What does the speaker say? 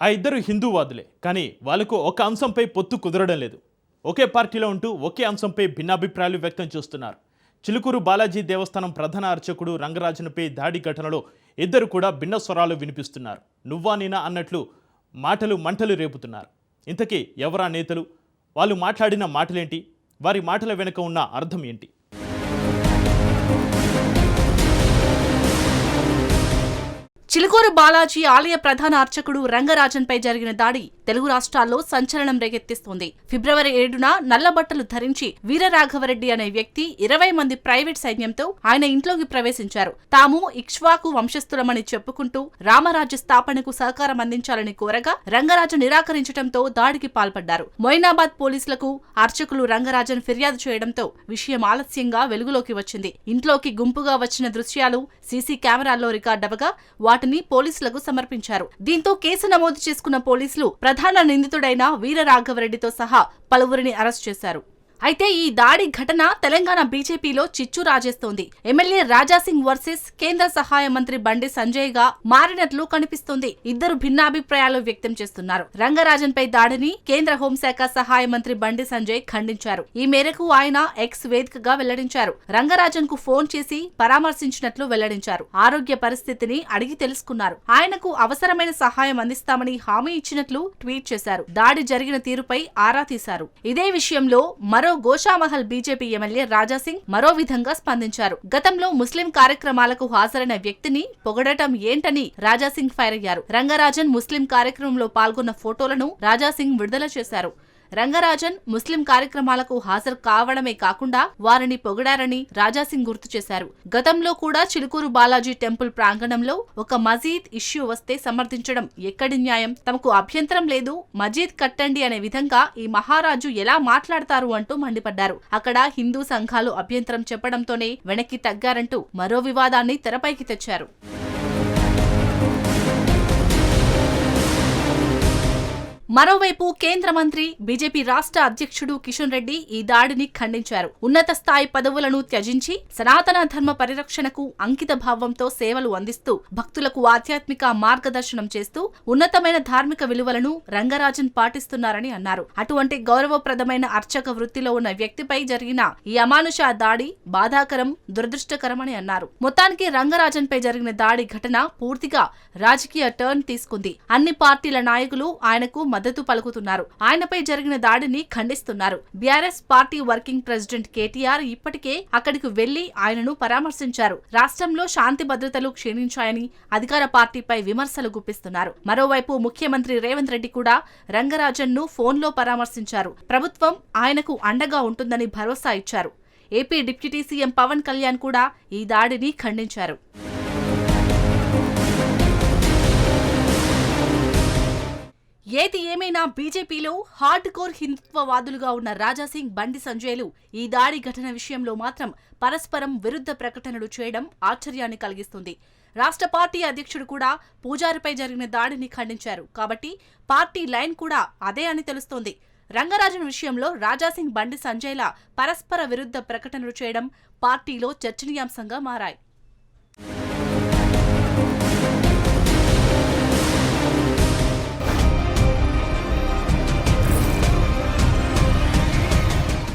ఆ ఇద్దరు హిందూవాదులే కానీ వాళ్ళకు ఒక అంశంపై పొత్తు కుదరడం లేదు. ఒకే పార్టీలో ఉంటూ ఒకే అంశంపై భిన్నాభిప్రాయాలు వ్యక్తం చేస్తున్నారు. చిలుకూరు బాలాజీ దేవస్థానం ప్రధాన అర్చకుడు రంగరాజన్పై దాడి ఘటనలో ఇద్దరు కూడా భిన్న స్వరాలు వినిపిస్తున్నారు. నువ్వా నేనా అన్నట్లు మాటలు మంటలు రేపుతున్నారు. ఇంతకీ ఎవరా నేతలు? వాళ్ళు మాట్లాడిన మాటలేంటి? వారి మాటల వెనుక ఉన్న అర్థం ఏంటి? చిలుకూరు బాలాజీ ఆలయ ప్రధాన అర్చకుడు రంగరాజన్పై జరిగిన దాడి తెలుగు రాష్ట్రాల్లో సంచలనం రేకెత్తిస్తోంది. ఫిబ్రవరి ఏడున నల్లబట్టలు ధరించి వీరరాఘవరెడ్డి అనే వ్యక్తి ఇరవై మంది ప్రైవేట్ సైన్యంతో ఆయన ఇంట్లోకి ప్రవేశించారు. తాము ఇక్ష్వాకు వంశస్థులమని చెప్పుకుంటూ రామరాజ్య స్థాపనకు సహకారం అందించాలని కోరగా రంగరాజు నిరాకరించడంతో దాడికి పాల్పడ్డారు. మొయినాబాద్ పోలీసులకు అర్చకులు రంగరాజన్ ఫిర్యాదు చేయడంతో విషయం ఆలస్యంగా వెలుగులోకి వచ్చింది. ఇంట్లోకి గుంపుగా వచ్చిన దృశ్యాలు సీసీ కెమెరాల్లో రికార్డవగా వాటిని పోలీసులకు సమర్పించారు. దీంతో కేసు నమోదు చేసుకున్న పోలీసులు ప్రధాన నిందితుడైన వీరరాఘవరెడ్డితో సహా పలువురిని అరెస్ట్ చేశారు. అయితే ఈ దాడి ఘటన తెలంగాణ బీజేపీలో చిచ్చు రాజేస్తోంది. ఎమ్మెల్యే రాజాసింగ్ వర్సెస్ కేంద్ర సహాయ మంత్రి బండి సంజయ్గా మారినట్లు కనిపిస్తోంది. ఇద్దరు భిన్నాభిప్రాయాలు వ్యక్తం చేస్తున్నారు. రంగరాజన్ పై దాడిని కేంద్ర హోంశాఖ సహాయ మంత్రి బండి సంజయ్ ఖండించారు. ఈ మేరకు ఆయన ఎక్స్ వేదికగా వెల్లడించారు. రంగరాజన్కు ఫోన్ చేసి పరామర్శించినట్లు వెల్లడించారు. ఆరోగ్య పరిస్థితిని అడిగి తెలుసుకున్నారు. ఆయనకు అవసరమైన సహాయం అందిస్తామని హామీ ఇచ్చినట్లు ట్వీట్ చేశారు. దాడి జరిగిన తీరుపై ఆరా తీశారు. ఇదే విషయంలో మరో గోషామహల్ బీజేపీ ఎమ్మెల్యే రాజాసింగ్ మరో విధంగా స్పందించారు. గతంలో ముస్లిం కార్యక్రమాలకు హాజరైన వ్యక్తిని పొగడటం ఏంటని రాజాసింగ్ ఫైర్ అయ్యారు. రంగరాజన్ ముస్లిం కార్యక్రమంలో పాల్గొన్న ఫోటోలను రాజాసింగ్ విడుదల చేశారు. రంగరాజన్ ముస్లిం కార్యక్రమాలకు హాజరు కావడమే కాకుండా వారిని పొగిడారని రాజాసింగ్ గుర్తు చేశారు. గతంలో కూడా చిలుకూరు బాలాజీ టెంపుల్ ప్రాంగణంలో ఒక మజీద్ ఇష్యూ వస్తే సమర్థించడం ఎక్కడి న్యాయం? తమకు అభ్యంతరం లేదు. మజీద్ కట్టండి అనే విధంగా ఈ మహారాజు ఎలా మాట్లాడతారు అంటూ మండిపడ్డారు. అక్కడ హిందూ సంఘాలు అభ్యంతరం చెప్పడంతోనే వెనక్కి తగ్గారంటూ మరో వివాదాన్ని తెరపైకి తెచ్చారు. మరోవైపు కేంద్ర మంత్రి బీజేపీ రాష్ట్ర అధ్యక్షుడు కిషన్ రెడ్డి ఈ దాడిని ఖండించారు. ఉన్నత స్థాయి పదవులను త్యజించి సనాతన ధర్మ పరిరక్షణకు అంకిత భావంతో సేవలు అందిస్తూ భక్తులకు ఆధ్యాత్మిక మార్గదర్శనం చేస్తూ ఉన్నతమైన ధార్మిక విలువలను రంగరాజన్ పాటిస్తున్నారని అన్నారు. అటువంటి గౌరవప్రదమైన అర్చక వృత్తిలో ఉన్న వ్యక్తిపై జరిగిన ఈ అమానుష దాడి బాధాకరం దురదృష్టకరమని అన్నారు. మొత్తానికి రంగరాజన్ పై జరిగిన దాడి ఘటన పూర్తిగా రాజకీయ టర్న్ తీసుకుంది. అన్ని పార్టీల నాయకులు ఆయనకు మద్దతు పలుకుతున్నారు. ఆయనపై జరిగిన దాడిని ఖండిస్తున్నారు. BRS party working president KTR ఇప్పటికే అక్కడికి వెళ్ళి ఆయనను పరామర్శించారు. రాష్ట్రంలో శాంతి భద్రతలు క్షీణించాయని అధికార పార్టీపై విమర్శలు గుప్పిస్తున్నారు. మరోవైపు ముఖ్యమంత్రి రేవంత్ రెడ్డి కూడా రంగరాజన్ను ఫోన్లో పరామర్శించారు. ప్రభుత్వం ఆయనకు అండగా ఉంటుందని భరోసా ఇచ్చారు. AP deputy CM Pawan Kalyan కూడా ఈ దాడిని ఖండించారు. ఏది ఏమైనా బీజేపీలో హార్డ్ కోర్ హిందుత్వవాదులుగా ఉన్న రాజాసింగ్ బండి సంజయ్లు ఈ దాడి ఘటన విషయంలో మాత్రం పరస్పరం విరుద్ధ ప్రకటనలు చేయడం ఆశ్చర్యాన్ని కలిగిస్తుంది. రాష్ట్ర పార్టీ అధ్యక్షుడు కూడా పూజారిపై జరిగిన దాడిని ఖండించారు. కాబట్టి పార్టీ లైన్ కూడా అదే అని తెలుస్తోంది. రంగరాజన్ విషయంలో రాజాసింగ్ బండి సంజయ్ల పరస్పర విరుద్ధ ప్రకటనలు చేయడం పార్టీలో చర్చనీయాంశంగా మారాయి.